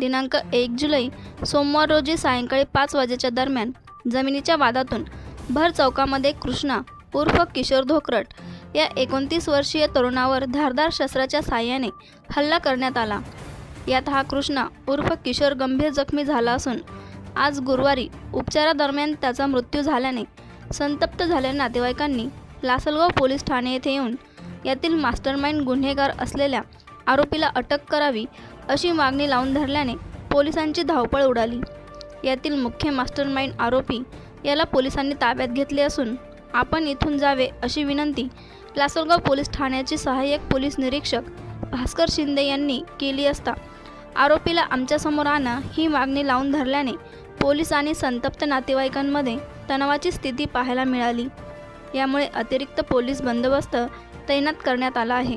दिनांक एक जुलै सोमवार रोजी सायंकाळी पाच वाजेच्या दरम्यान जमिनीच्या वादातून भर चौकामध्ये कृष्णा उर्फ किशोर धोकरट या एकोणतीस वर्षीय तरुणावर धारदार शस्त्राच्या साह्याने हल्ला करण्यात आला. यात हा कृष्णा उर्फ किशोर गंभीर जखमी झाला असून आज गुरुवारी उपचारादरम्यान त्याचा मृत्यू झाल्याने संतप्त झालेल्या नातेवाईकांनी लासलगाव पोलीस ठाणे येथे येऊन यातील मास्टरमाइंड गुन्हेगार असलेल्या आरोपीला अटक करावी अशी मागणी लावून धरल्याने पोलिसांची धावपळ उडाली. यातील मुख्य मास्टरमाइंड आरोपी याला पोलिसांनी ताब्यात घेतले असून आपण इथून जावे अशी विनंती लासलगाव पोलीस ठाण्याचे सहाय्यक पोलीस निरीक्षक भास्कर शिंदे यांनी केली असता आरोपीला आमच्यासमोर आणा ही मागणी लावून धरल्याने पोलीस आणि संतप्त नातेवाईकांमध्ये तणावाची स्थिती पाहायला मिळाली. यामुळे अतिरिक्त पोलीस बंदोबस्त तैनात करण्यात आला आहे.